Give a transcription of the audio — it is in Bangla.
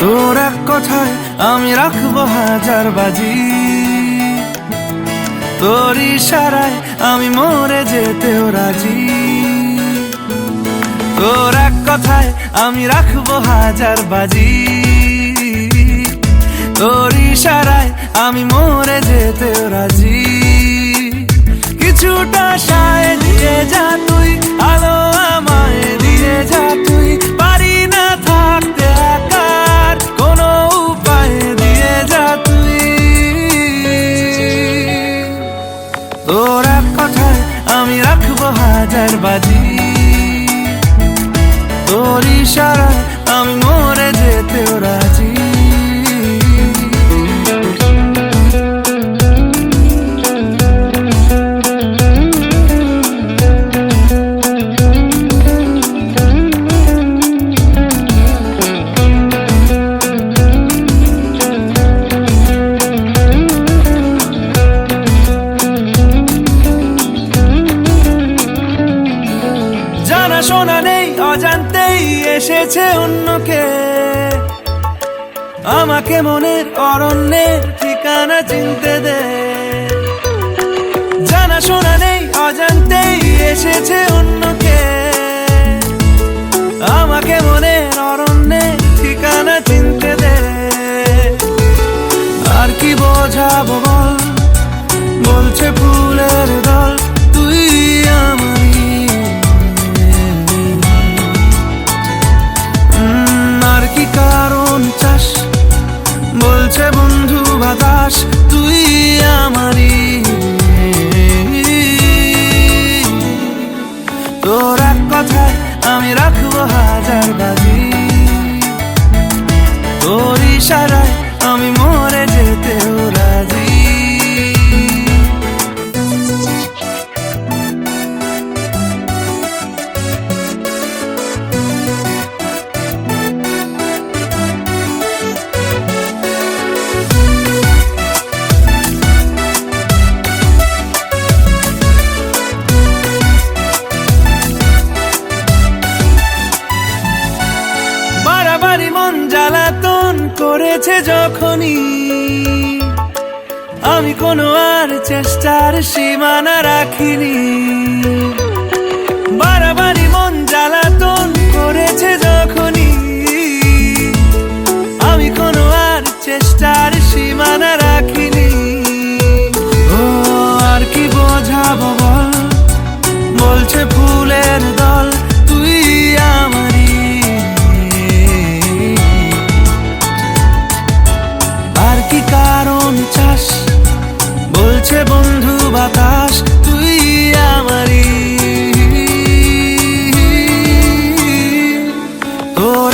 তোর এক কথায় আমি রাখব হাজার বাজি। তোর ইশারায় আমি মরে যেতেও রাজি। তোর এক কথায় আমি রাখব হাজার বাজি। তোর ইশারায় আমি মরে যেতেও রাজি। কিছুটা সায় দিয়ে রাখব বাজি এসেছে অন্যকে। আমাকে মনের অরণ্যের ঠিকানা চিনতে দে। জানা শোনা তুই আমি রাখব হাজার বাজি। তোর ইশারায় করেছে যখনই আমি কোনো আর চেষ্টার সীমানা রাখিনি।